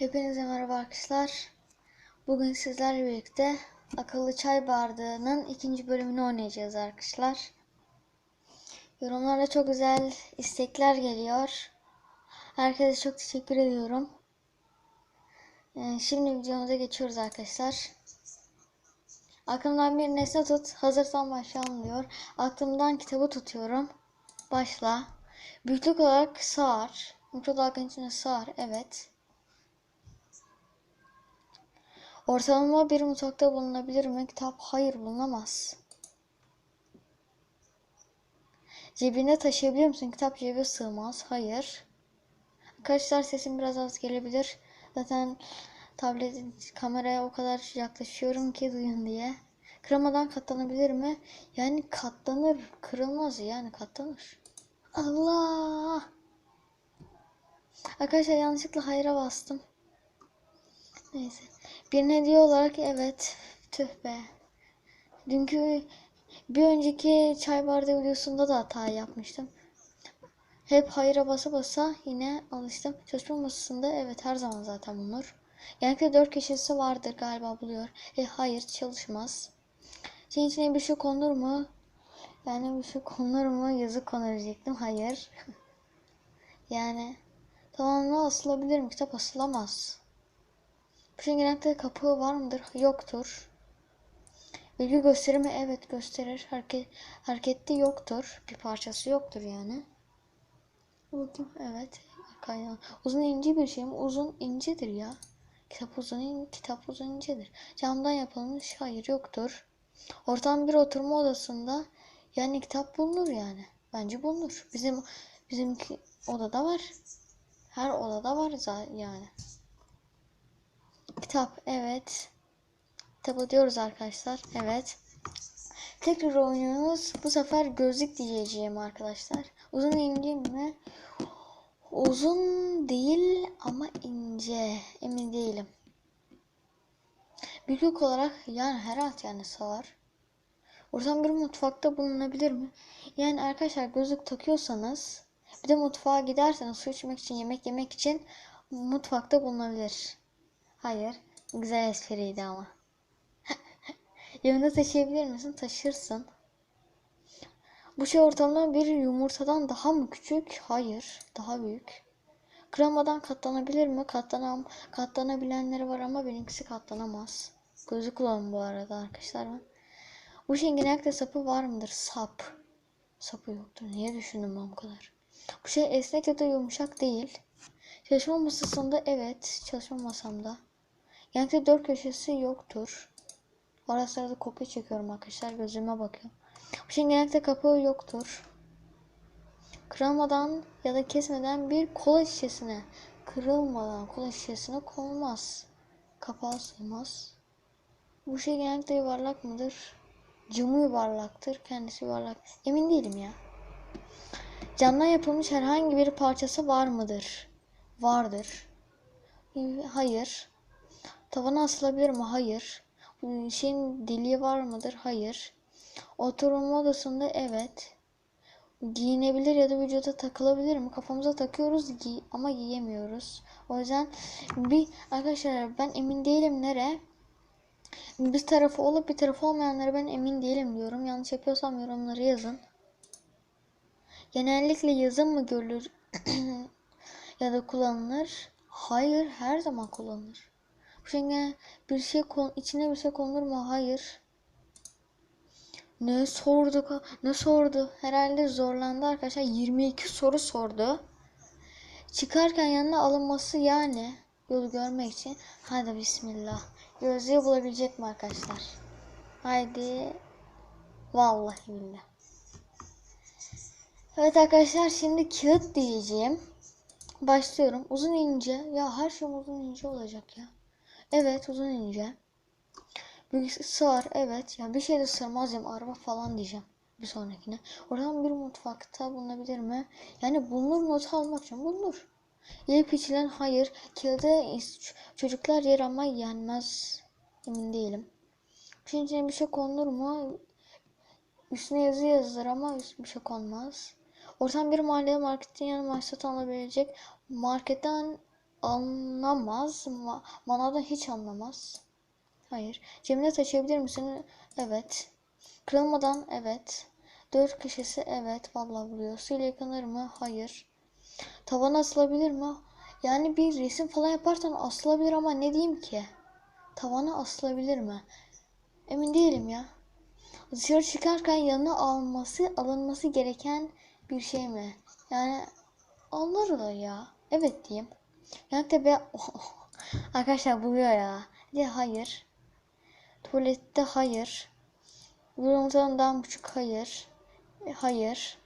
Hepinize merhaba arkadaşlar. Bugün sizlerle birlikte akıllı çay bardağının ikinci bölümünü oynayacağız arkadaşlar. Yorumlarda çok güzel istekler geliyor. Herkese çok teşekkür ediyorum. Ee, şimdi videomuza geçiyoruz arkadaşlar. Aklımdan bir nesne tut. Hazırsan başlayalım diyor. Aklımdan kitabı tutuyorum. Başla. Büyüklük olarak sığar. Mikrodalganın içine sığar. Evet. Ortalama bir mutfakta bulunabilir mi? Kitap hayır bulunamaz. Cebinde taşıyabilir misin? Kitap cebe sığmaz. Hayır. Arkadaşlar sesim biraz az gelebilir. Zaten tablet kameraya o kadar yaklaşıyorum ki duyun diye. Kıramadan katlanabilir mi? Yani katlanır. Kırılmaz yani katlanır. Allah! Arkadaşlar yanlışlıkla hayra bastım. Neyse. Birine diyor olarak evet. Tüh be. Dünkü bir önceki çay bardağı videosunda da hata yapmıştım. Hep hayra basa basa yine alıştım. Çalışma masasında evet her zaman zaten bulunur. Genellikle dört köşesi vardır galiba buluyor. E hayır çalışmaz. Şeyin içine bir şey konur mu? Yani bir şey konur mu? Yazık konur diyecektim. Hayır. yani tamamına asılabilir? Kitap asılamaz. Şeyin genellikle kapağı var mıdır? Yoktur. Bilgi gösterir mi? Evet gösterir. Hareket, hareketli yoktur. Bir parçası yoktur yani. Bakayım. Evet. Kaynağı. Uzun ince bir şey mi? Uzun incedir ya. Kitap uzun, in, kitap uzun incedir. Camdan yapılmış hayır yoktur. Ortam bir oturma odasında yani kitap bulunur yani. Bence bulunur. Bizim bizimki odada var. Her odada var yani. Kitap evet. Kitap diyoruz arkadaşlar. Evet. Tekrar oynuyoruz. Bu sefer gözlük diyeceğim arkadaşlar. Uzun ince mi? Uzun değil ama ince. Emin değilim. Büyüklük olarak yani herhalde yani sağır. Ortam bir mutfakta bulunabilir mi? Yani arkadaşlar gözlük takıyorsanız bir de mutfağa giderseniz su içmek için yemek yemek için mutfakta bulunabilir. Hayır. Güzel espriydi ama. Yanında taşıyabilir misin? Taşırsın. Bu şey ortalama bir yumurtadan daha mı küçük? Hayır. Daha büyük. Kremadan katlanabilir mi? Katlanam, katlanabilenleri var ama benimkisi katlanamaz. Gözü kullanın bu arada arkadaşlar ben. Bu şeyin genellikle sapı var mıdır? Sap. Sapı yoktur. Niye düşündüm ben bu kadar? Bu şey esnek ya da yumuşak değil. Çalışma masasında evet. Çalışma masamda. Genellikle dört köşesi yoktur. Ara sırada kopya çekiyorum arkadaşlar. Gözüme bakıyor. Bu şeyin genellikle kapağı yoktur. Kırılmadan ya da kesmeden bir kola şişesine kırılmadan kola şişesine konulmaz. Kapağı sığmaz. Bu şey genellikle yuvarlak mıdır? Camı yuvarlaktır. Kendisi yuvarlak. Emin değilim ya. Camdan yapılmış herhangi bir parçası var mıdır? Vardır. Hayır. Tavana asılabilir mi? Hayır. Şeyin deliği var mıdır? Hayır. Oturma odasında evet. Giyinebilir ya da vücuda takılabilir mi? Kafamıza takıyoruz giy ama giyemiyoruz. O yüzden bir arkadaşlar ben emin değilim nere. Bir tarafı olup bir tarafı olmayanlara ben emin değilim diyorum. Yanlış yapıyorsam yorumları yazın. Genellikle yazın mı görülür ya da kullanılır? Hayır, her zaman kullanılır. Şeyin bir şey içine bir şey konulur mu? Hayır. Ne sordu? Ne sordu? Herhalde zorlandı arkadaşlar. 22 soru sordu. Çıkarken yanına alınması yani yolu görmek için. Hadi bismillah. Gözlüğü bulabilecek mi arkadaşlar? Haydi. Vallahi billah. Evet arkadaşlar şimdi kağıt diyeceğim. Başlıyorum. Uzun ince. Ya her şey uzun ince olacak ya. Evet uzun ince. Sığar evet. Ya bir şey de sığmaz ya araba falan diyeceğim bir sonrakine. Oradan bir mutfakta bulunabilir mi? Yani bulunur not almak için bulunur. Yiyip içilen hayır. Kağıda çocuklar yer ama yenmez. Emin değilim. İçine bir şey konulur mu? Üstüne yazı yazılır ama bir şey konmaz. Ortam bir mahallede marketin yanı maaş satın alabilecek. Marketten anlamaz. Ma manadan hiç anlamaz. Hayır. Cebine taşıyabilir misin? Evet. Kırılmadan evet. Dört köşesi evet. Vallahi vuruyor. Suyla yıkanır mı? Hayır. Tavana asılabilir mi? Yani bir resim falan yaparsan asılabilir ama ne diyeyim ki? Tavana asılabilir mi? Emin değilim ya. Dışarı çıkarken yanına alması, alınması gereken bir şey mi? Yani alınır ya. Evet diyeyim. Yani de be arkadaşlar buluyor ya. De hayır. Tuvalette hayır. Yorumlarından buçuk hayır. E, hayır.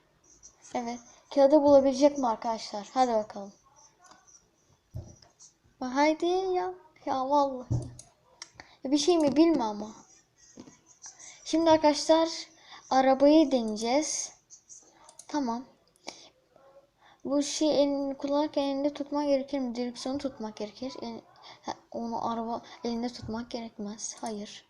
Evet. Kağıdı bulabilecek mi arkadaşlar? Hadi bakalım. Haydi ya. Ya vallahi. Bir şey mi bilme ama. Şimdi arkadaşlar arabayı deneyeceğiz. Tamam. Bu şey elini kullanırken elinde tutmak gerekir mi? Direksiyonu tutmak gerekir. El- onu araba elinde tutmak gerekmez. Hayır.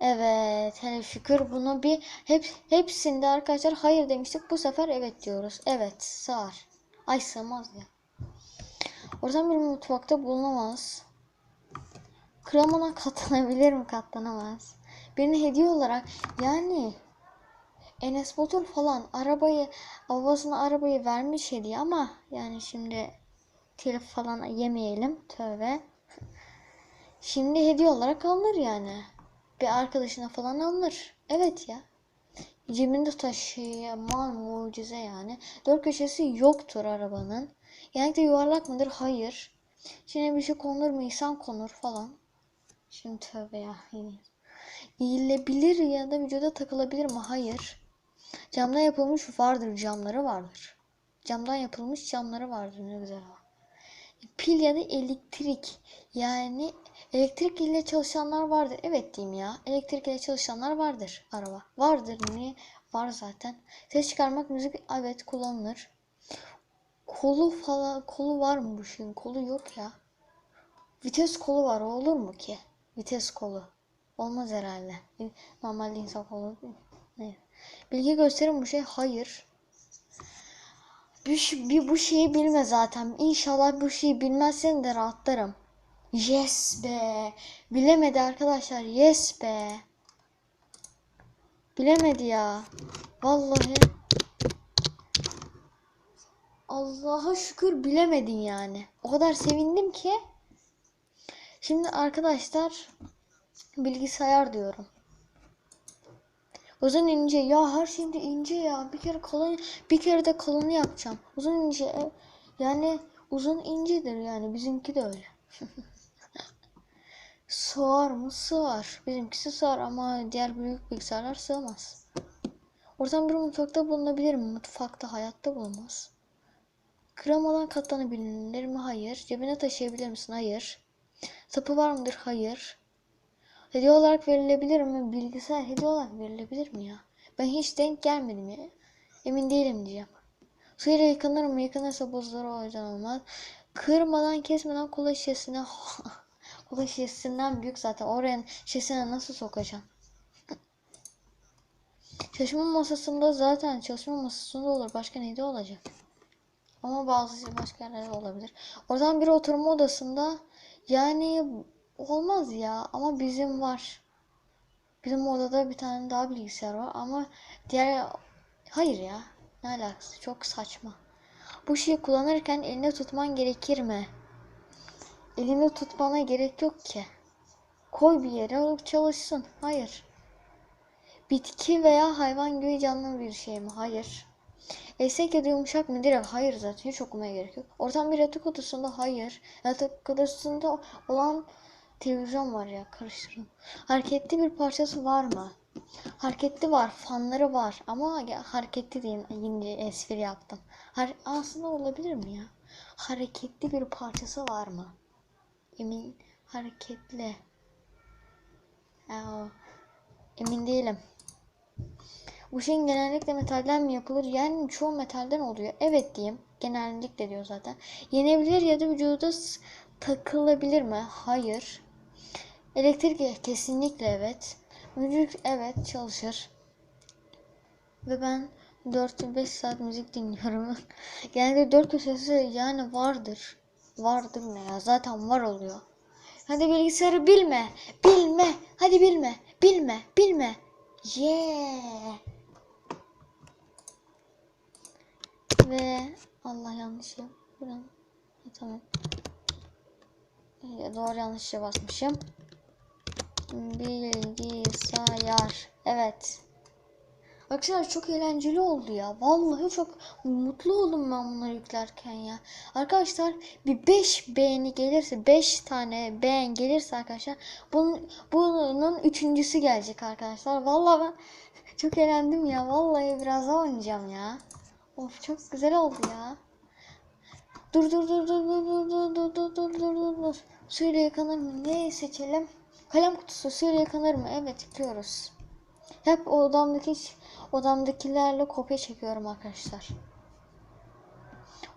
Evet, hele şükür bunu bir hep hepsinde arkadaşlar hayır demiştik. Bu sefer evet diyoruz. Evet, sığar. Ay sığmaz ya. Ortam bir mutfakta bulunamaz. Kremana katlanabilir mi? Katlanamaz. Birine hediye olarak yani Enes Batur falan arabayı babasına arabayı vermiş hediye ama yani şimdi telif falan yemeyelim. Tövbe. Şimdi hediye olarak alınır yani. Bir arkadaşına falan alınır. Evet ya. Cebinde taşıyaman mucize yani. Dört köşesi yoktur arabanın. Genellikle yuvarlak mıdır? Hayır. İçine bir şey konur mu? İnsan konur falan. Şimdi tövbe ya. Giyilebilir ya da vücuda takılabilir mi? Hayır. Camdan yapılmış vardır. Camları vardır. Camdan yapılmış camları vardır. Ne güzel ama. Pil ya da elektrik. Yani elektrik ile çalışanlar vardır. Evet diyeyim ya. Elektrik ile çalışanlar vardır araba. Vardır. Niye? Var zaten. Ses çıkarmak müzik evet kullanılır. Kolu falan kolu var mı bu şeyin? Kolu yok ya. Vites kolu var. Olur mu ki? Vites kolu. Olmaz herhalde. Normalde insan kolu. Ne? Bilgi gösterin bu şey. Hayır. Bir, bir bu şeyi bilme zaten. İnşallah bu şeyi bilmezsen de rahatlarım. Yes be. Bilemedi arkadaşlar. Yes be. Bilemedi ya. Vallahi. Allah'a şükür bilemedin yani. O kadar sevindim ki. Şimdi arkadaşlar bilgisayar diyorum. Uzun ince ya her şeyinde ince ya. Bir kere kalın bir kere de kalını yapacağım. Uzun ince e, yani uzun incedir yani bizimki de öyle. Sığar mı? Sığar. Bizimkisi sığar ama diğer büyük bilgisayarlar sığmaz. Ortam bir mutfakta bulunabilir mi? Mutfakta hayatta bulunmaz. Kremadan katlanabilir mi? Hayır. Cebine taşıyabilir misin? Hayır. Sapı var mıdır? Hayır. Hediye olarak verilebilir mi? Bilgisayar hediye olarak verilebilir mi ya? Ben hiç denk gelmedim ya. Emin değilim diyeceğim. Suyla yıkanır mı? Yıkanırsa bozulur o yüzden olmaz. Kırmadan kesmeden kola şişesine kola şişesinden büyük zaten. Oraya şişesine nasıl sokacaksın? Çalışma masasında zaten çalışma masasında olur. Başka neyde olacak? Ama bazı başka yerlerde olabilir. Oradan bir oturma odasında yani olmaz ya ama bizim var. Bizim odada bir tane daha bilgisayar var ama diğer hayır ya. Ne alakası? Çok saçma. Bu şeyi kullanırken elinde tutman gerekir mi? Elinde tutmana gerek yok ki. Koy bir yere alıp çalışsın. Hayır. Bitki veya hayvan gibi canlı bir şey mi? Hayır. Esnek ya da yumuşak mı? Direkt hayır zaten. Hiç okumaya gerek yok. Ortam bir yatak odasında hayır. Yatak odasında olan televizyon var ya karıştırın. Hareketli bir parçası var mı? Hareketli var. Fanları var. Ama hareketli değil. Yine espri yaptım. Har aslında olabilir mi ya? Hareketli bir parçası var mı? Emin hareketli. Ya, emin değilim. Bu şeyin genellikle metalden mi yapılır? Yani çoğu metalden oluyor. Evet diyeyim. Genellikle diyor zaten. Yenebilir ya da vücuda takılabilir mi? Hayır. Elektrik kesinlikle evet. Müzik evet çalışır. Ve ben 4-5 saat müzik dinliyorum. Genelde 4 köşesi yani vardır. Vardır ne ya? Zaten var oluyor. Hadi bilgisayarı bilme. Bilme. Hadi bilme. Bilme. Bilme. Yeah. Ve Allah yanlış yap. Buram. Ha, tamam. Doğru yanlışa basmışım. Bilgisayar. Evet. Arkadaşlar çok eğlenceli oldu ya. Vallahi çok mutlu oldum ben bunları yüklerken ya. Arkadaşlar bir 5 beğeni gelirse 5 tane beğen gelirse arkadaşlar bunun, bunun üçüncüsü gelecek arkadaşlar. Vallahi ben çok eğlendim ya. Vallahi biraz daha oynayacağım ya. Of çok güzel oldu ya. Dur dur dur dur dur dur dur dur dur dur dur. Suyla yıkanır mı? Ne seçelim? Kalem kutusu suyla yıkanır mı? Evet yıkıyoruz. Hep odamdaki odamdakilerle kopya çekiyorum arkadaşlar.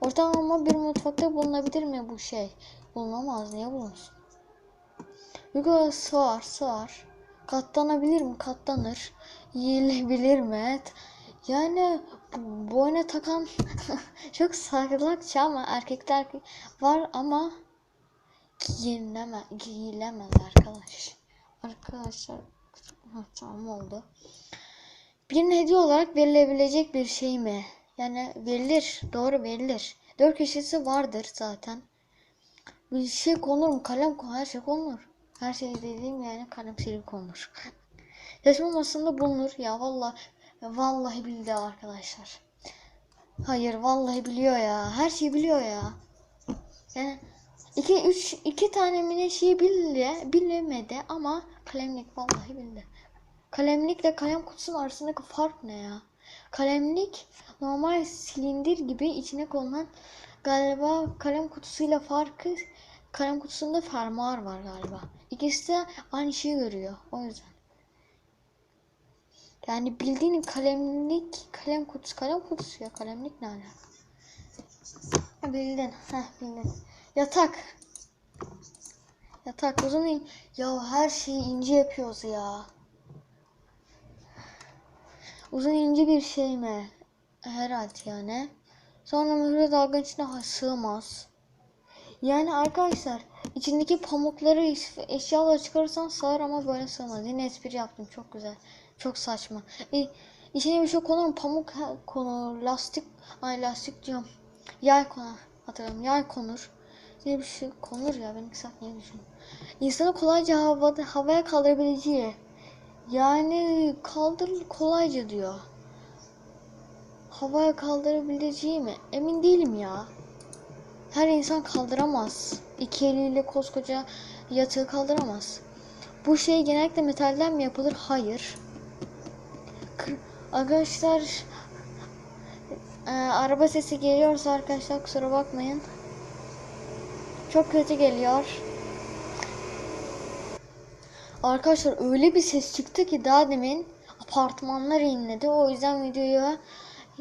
Ortalama bir mutfakta bulunabilir mi bu şey? Bulunamaz. Niye bulunsun? Yukarı sığar sığar. Katlanabilir mi? Katlanır. Yiyilebilir mi? Yani boyuna takan çok sarılakça ama erkekler var ama giyinleme, giyilemez arkadaş. Arkadaşlar ha, tamam oldu. Bir hediye olarak verilebilecek bir şey mi? Yani verilir. Doğru verilir. Dört köşesi vardır zaten. Bir şey konur mu? Kalem konur. Her şey konur. Her şey dediğim yani kalem silgi konur. Resmi masasında bulunur. Ya vallahi vallahi bildi arkadaşlar. Hayır vallahi biliyor ya. Her şeyi biliyor ya. Yani iki üç iki tane mi ne şeyi bildi, bilemedi ama kalemlik vallahi bildi. Kalemlikle kalem kutusunun arasındaki fark ne ya? Kalemlik normal silindir gibi içine konulan galiba kalem kutusuyla farkı kalem kutusunda fermuar var galiba. İkisi de aynı şeyi görüyor. O yüzden. Yani bildiğin kalemlik kalem kutusu kalem kutusu ya kalemlik ne alaka? Bildin. Heh bildin. Yatak. Yatak in- Ya her şeyi ince yapıyoruz ya. Uzun ince bir şey mi? Herhalde yani. Sonra mühürle dalga içine sığmaz. Yani arkadaşlar içindeki pamukları eş- eşyaları çıkarırsan sığar ama böyle sığmaz. Yine espri yaptım çok güzel. Çok saçma. E, içine bir şey konur mu? Pamuk konur. Lastik. Ay lastik diyorum. Yay konur. Hatırlıyorum. Yay konur. Diye bir şey konur ya. Ben iki saat niye düşünüyorum. İnsanı kolayca havada, havaya kaldırabileceği. Yani kaldır kolayca diyor. Havaya kaldırabileceği mi? Emin değilim ya. Her insan kaldıramaz. İki eliyle koskoca yatağı kaldıramaz. Bu şey genellikle metalden mi yapılır? Hayır. Kır- Arkadaşlar e, araba sesi geliyorsa arkadaşlar kusura bakmayın. Çok kötü geliyor. Arkadaşlar öyle bir ses çıktı ki daha demin apartmanlar inledi. O yüzden videoyu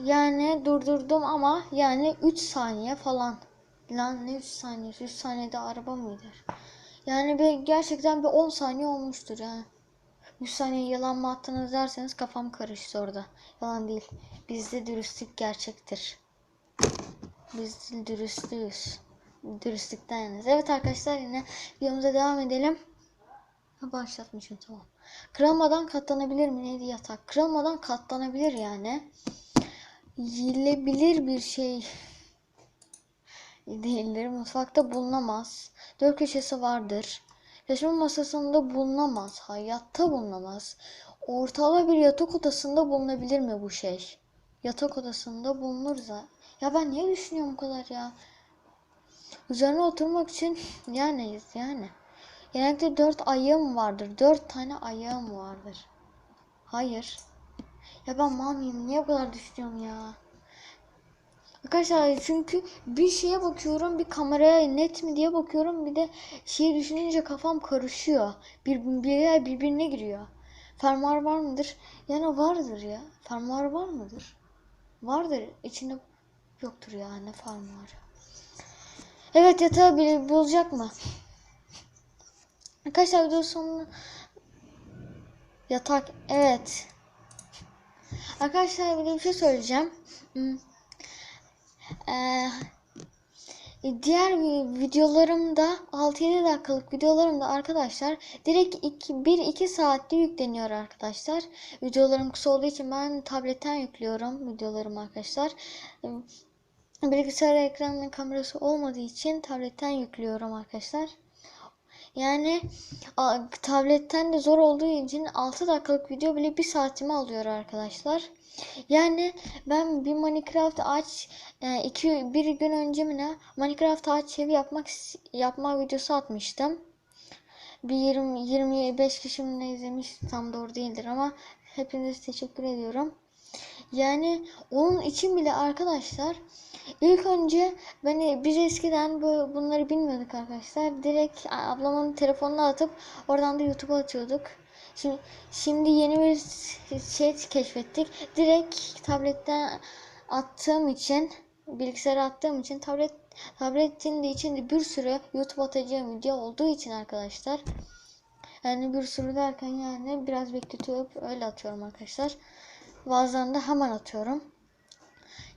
yani durdurdum ama yani 3 saniye falan. Lan ne 3 saniye? 3 saniyede araba mıdır? Yani bir gerçekten bir 10 saniye olmuştur yani. 3 saniye yalan mı attınız derseniz kafam karıştı orada. Yalan değil. Bizde dürüstlük gerçektir. Biz dürüstlüyüz. Dürüstlükten yanız. Evet arkadaşlar yine videomuza devam edelim. Başlatmışım tamam. Kırılmadan katlanabilir mi? Neydi yatak? Kırılmadan katlanabilir yani. Yiyilebilir bir şey değildir. Mutfakta bulunamaz. Dört köşesi vardır. Yaşam masasında bulunamaz. Hayatta bulunamaz. Ortalama bir yatak odasında bulunabilir mi bu şey? Yatak odasında bulunur zaten. Ya ben niye düşünüyorum bu kadar ya? Üzerine oturmak için yani yani. Genellikle dört ayağım vardır. Dört tane ayağım vardır. Hayır. Ya ben mal mıyım? Niye bu kadar düşünüyorum ya? Arkadaşlar çünkü bir şeye bakıyorum bir kameraya net mi diye bakıyorum bir de şeyi düşününce kafam karışıyor. Bir, bir birbirine giriyor. Fermuar var mıdır? Yani vardır ya. Fermuar var mıdır? Vardır. İçinde yoktur ya ne fermuarı. Evet yatağı bile bulacak mı? Arkadaşlar video sonunda yatak evet. Arkadaşlar bir bir şey söyleyeceğim. Ee, Diğer vi- videolarımda 6-7 dakikalık videolarımda arkadaşlar direkt 1-2 saatte yükleniyor arkadaşlar. Videolarım kısa olduğu için ben tabletten yüklüyorum videolarımı arkadaşlar. E, Bilgisayar ekranının kamerası olmadığı için tabletten yüklüyorum arkadaşlar. Yani tabletten de zor olduğu için 6 dakikalık video bile 1 saatimi alıyor arkadaşlar. Yani ben bir Minecraft aç e, iki bir gün önce mi ne Minecraft aç evi yapmak yapma videosu atmıştım. Bir 20 25 kişi mi ne izlemiş tam doğru değildir ama hepinize teşekkür ediyorum. Yani onun için bile arkadaşlar ilk önce beni biz eskiden bu bunları bilmiyorduk arkadaşlar. Direkt ablamın telefonuna atıp oradan da YouTube'a atıyorduk. Şimdi, şimdi yeni bir şey keşfettik. Direkt tabletten attığım için bilgisayara attığım için tablet tabletin de içinde bir sürü YouTube atacağım video olduğu için arkadaşlar. Yani bir sürü derken yani biraz bekletip öyle atıyorum arkadaşlar. Bazen de hemen atıyorum.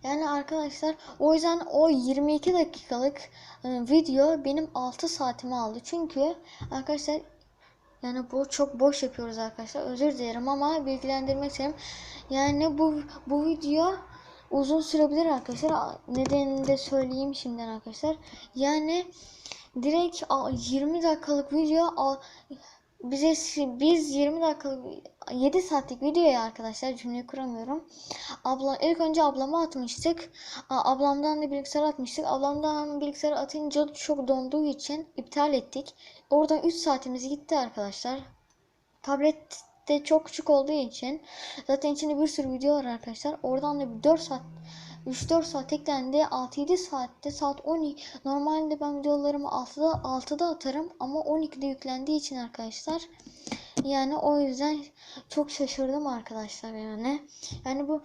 Yani arkadaşlar o yüzden o 22 dakikalık e, video benim 6 saatimi aldı. Çünkü arkadaşlar yani bu çok boş yapıyoruz arkadaşlar. Özür dilerim ama bilgilendirmek istedim. Yani bu bu video uzun sürebilir arkadaşlar. Nedenini de söyleyeyim şimdiden arkadaşlar. Yani direkt a, 20 dakikalık video bize biz 20 dakikalık 7 saatlik videoya arkadaşlar cümle kuramıyorum. Abla ilk önce ablama atmıştık. Ablamdan da bilgisayar atmıştık. Ablamdan bilgisayar atınca çok donduğu için iptal ettik. Oradan 3 saatimiz gitti arkadaşlar. Tablet de çok küçük olduğu için zaten içinde bir sürü video var arkadaşlar. Oradan da bir 4 saat 3-4 saat eklendi. 6-7 saatte saat 12. Normalde ben videolarımı 6'da 6'da atarım ama 12'de yüklendiği için arkadaşlar. Yani o yüzden çok şaşırdım arkadaşlar yani. Yani bu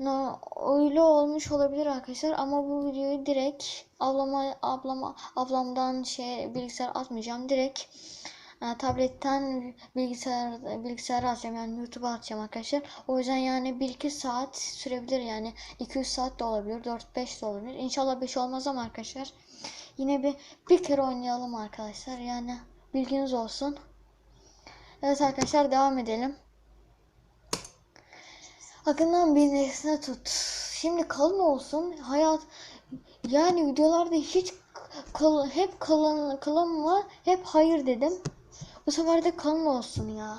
no, öyle olmuş olabilir arkadaşlar ama bu videoyu direkt ablama ablama ablamdan şey bilgisayar atmayacağım. Direkt tabletten bilgisayar bilgisayara atacağım yani YouTube'a atacağım arkadaşlar. O yüzden yani 1-2 saat sürebilir yani 200 saat de olabilir 4-5 de olabilir. İnşallah 5 olmaz ama arkadaşlar yine bir bir kere oynayalım arkadaşlar yani bilginiz olsun. Evet arkadaşlar devam edelim. Akından bir nesne tut. Şimdi kalın olsun. Hayat yani videolarda hiç kalın, hep kalın kalın mı? Hep hayır dedim. Bu sefer de kalın olsun ya.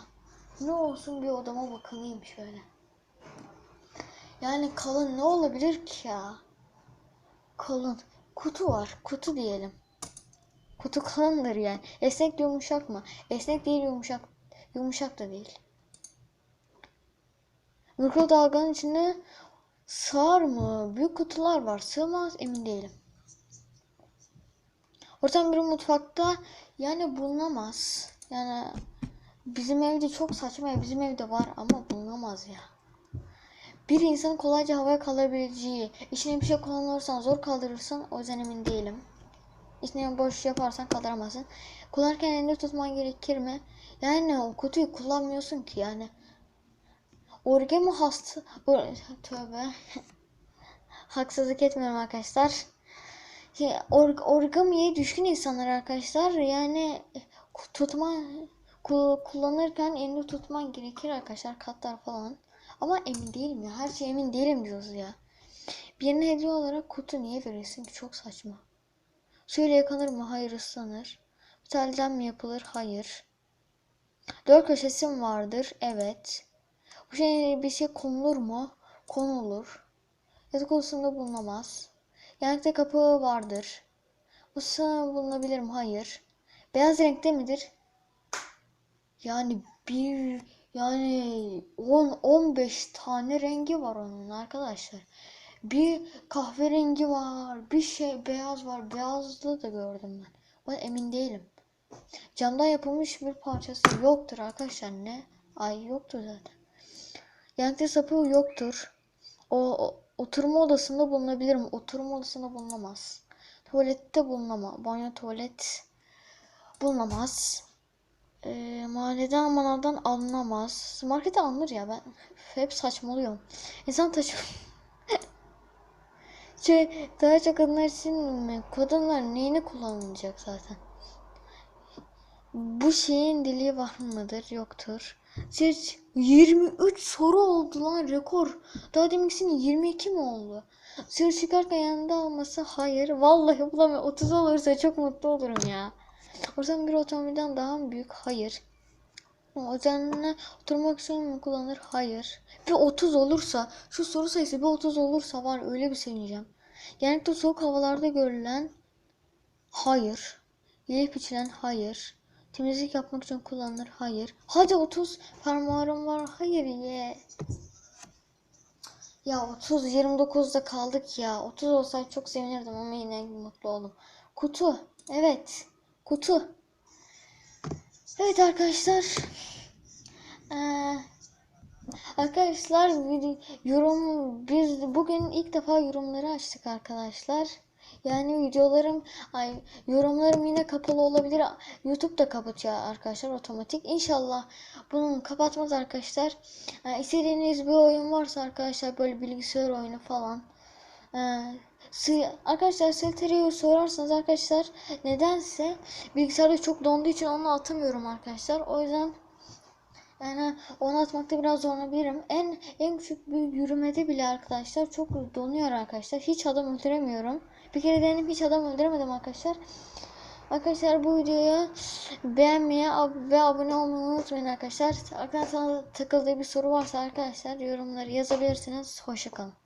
Ne olsun bir odama bakayım şöyle. Yani kalın ne olabilir ki ya? Kalın. Kutu var. Kutu diyelim. Kutu kalındır yani. Esnek yumuşak mı? Esnek değil yumuşak. Yumuşak da değil. Mikrodalganın içine sığar mı? Büyük kutular var. Sığmaz emin değilim. Ortam bir mutfakta yani bulunamaz. Yani bizim evde çok saçma bizim evde var ama bulunamaz ya. Bir insanın kolayca havaya kaldırabileceği, içine bir şey kullanırsan zor kaldırırsın o yüzden emin değilim. İçine boş yaparsan kaldıramazsın. Kullanırken elinde tutman gerekir mi? Yani o kutuyu kullanmıyorsun ki yani. Origami hasta... Or Tövbe. Haksızlık etmiyorum arkadaşlar. Şey, or origamiye düşkün insanlar arkadaşlar. Yani tutma kullanırken elinde tutman gerekir arkadaşlar. Katlar falan. Ama emin değilim ya. Her şey emin değilim diyoruz ya. Birine hediye olarak kutu niye verirsin ki? Çok saçma. Suyla yıkanır mı? Hayır ıslanır. Metalden mi yapılır? Hayır. Dört köşesi mi vardır? Evet. Bu şey bir şey konulur mu? Konulur. Yatak odasında bulunamaz. Yanıkta kapı vardır. Bu bulunabilir mi? Hayır. Beyaz renkte midir? Yani bir yani 10 15 tane rengi var onun arkadaşlar. Bir kahverengi var, bir şey beyaz var. Beyazlı da gördüm ben. Ben emin değilim. Camdan yapılmış bir parçası yoktur arkadaşlar ne? Ay yoktur zaten. Yankı sapı yoktur. O, o oturma odasında bulunabilir mi? Oturma odasında bulunamaz. Tuvalette bulunamaz. Banyo tuvalet bulunamaz. E, mahalleden manavdan alınamaz. Markete alınır ya ben hep saçmalıyorum. İnsan taşı Şey, daha çok kadınlar için mi? Kadınlar neyini kullanılacak zaten? Bu şeyin dili var mıdır? Yoktur. Siz 23 soru oldu lan rekor. Daha deminkisinin 22 mi oldu? Sır çıkarken yanında alması hayır. Vallahi bulamıyorum. 30 olursa çok mutlu olurum ya. Ortam bir otomobilden daha mı büyük? Hayır. Üzerine oturmak için mi kullanır? Hayır. Bir 30 olursa, şu soru sayısı bir 30 olursa var öyle bir sevineceğim. Genellikle soğuk havalarda görülen hayır. Yiyip içilen hayır. Temizlik yapmak için kullanılır hayır. Hadi 30 fermuarım var hayır ye. Ya 30 29'da kaldık ya. 30 olsaydı çok sevinirdim ama yine mutlu oldum. Kutu. Evet. Kutu. Evet arkadaşlar. Ee, arkadaşlar video- yorum biz bugün ilk defa yorumları açtık arkadaşlar. Yani videolarım ay yorumlarım yine kapalı olabilir. YouTube da kapatıyor arkadaşlar otomatik. İnşallah bunu kapatmaz arkadaşlar. Ee, istediğiniz bir oyun varsa arkadaşlar böyle bilgisayar oyunu falan. Ee, arkadaşlar STR'yi sorarsanız arkadaşlar nedense bilgisayarda çok donduğu için onu atamıyorum arkadaşlar. O yüzden yani onu atmakta biraz zorlanabilirim. En en küçük bir yürümede bile arkadaşlar çok donuyor arkadaşlar. Hiç adam öldüremiyorum. Bir kere denedim hiç adam öldüremedim arkadaşlar. Arkadaşlar bu videoya beğenmeyi ve abone olmayı unutmayın arkadaşlar. Arkadaşlar takıldığı bir soru varsa arkadaşlar yorumları yazabilirsiniz. Hoşçakalın.